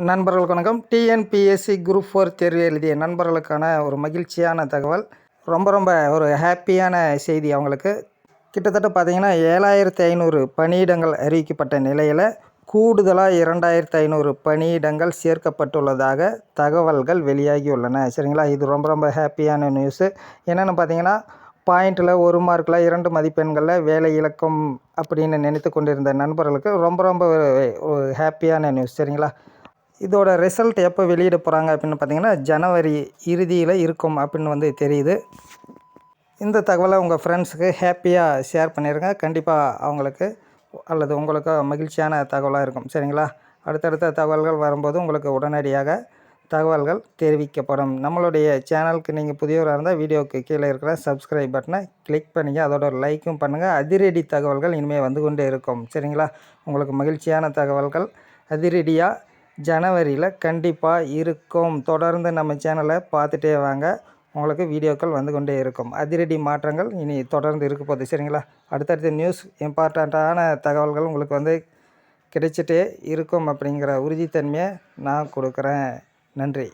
நண்பர்களுக்கு வணக்கம். TNPSC group four தேர்வு எழுதிய நண்பர்களுக்கான ஒரு மகிழ்ச்சியான தகவல். ரொம்ப ரொம்ப ஒரு ஹாப்பியான செய்தி அவங்களுக்கு. கிட்டத்தட்ட பார்த்திங்கன்னா ஏழாயிரத்தி ஐநூறு பணியிடங்கள் அறிவிக்கப்பட்ட நிலையில் கூடுதலாக இரண்டாயிரத்தி ஐநூறு பணியிடங்கள் சேர்க்கப்பட்டுள்ளதாக தகவல்கள் வெளியாகியுள்ளன. சரிங்களா? இது ரொம்ப ரொம்ப ஹாப்பியான நியூஸு. என்னென்னு பார்த்தீங்கன்னா பாயிண்டில் ஒரு மார்க்கில் இரண்டு மதிப்பெண்களில் வேலை இழக்கும் அப்படின்னு நினைத்து கொண்டிருந்த நண்பர்களுக்கு ரொம்ப ரொம்ப ஒரு- ஒரு ஹாப்பியான நியூஸ். சரிங்களா? இதோட ரிசல்ட் எப்போ வெளியிட போகிறாங்க அப்படின்னு பார்த்தீங்கன்னா ஜனவரி இறுதியில் இருக்கும் அப்படின்னு வந்து தெரியுது. இந்த தகவலை உங்கள் ஃப்ரெண்ட்ஸுக்கு ஹாப்பியாக ஷேர் பண்ணிடுங்க கண்டிப்பாக அவங்களுக்கு அல்லது உங்களுக்கு மகிழ்ச்சியான தகவலாக இருக்கும். சரிங்களா? அடுத்தடுத்த தகவல்கள் வரும்போது உங்களுக்கு உடனடியாக தகவல்கள் தெரிவிக்கப்படும். நம்மளுடைய சேனலுக்கு நீங்கள் புதியவராக இருந்தால் வீடியோவுக்கு கீழே இருக்கிற சப்ஸ்கிரைப் பட்டனை கிளிக் பண்ணிங்க. அதோட லைக்கும் பண்ணுங்கள் அதிரடி தகவல்கள் இனிமேல் வந்து கொண்டே இருக்கும். சரிங்களா? உங்களுக்கு மகிழ்ச்சியான தகவல்கள் அதிரடியாக ஜனவரியில் கண்டிப்பாக இருக்கும். தொடர்ந்து நம்ம சேனலை பார்த்துட்டே வாங்க. உங்களுக்கு வீடியோக்கள் வந்து கொண்டே இருக்கும். அதிரடி மாற்றங்கள் இனி தொடர்ந்து இருக்க போகுது. சரிங்களா? அடுத்தடுத்த நியூஸ் இம்பார்ட்டண்ட்டான தகவல்கள் உங்களுக்கு வந்து கிடைச்சிட்டே இருக்கும் அப்படிங்கிற உறுதித்தன்மையை நான் கொடுக்குறேன். நன்றி.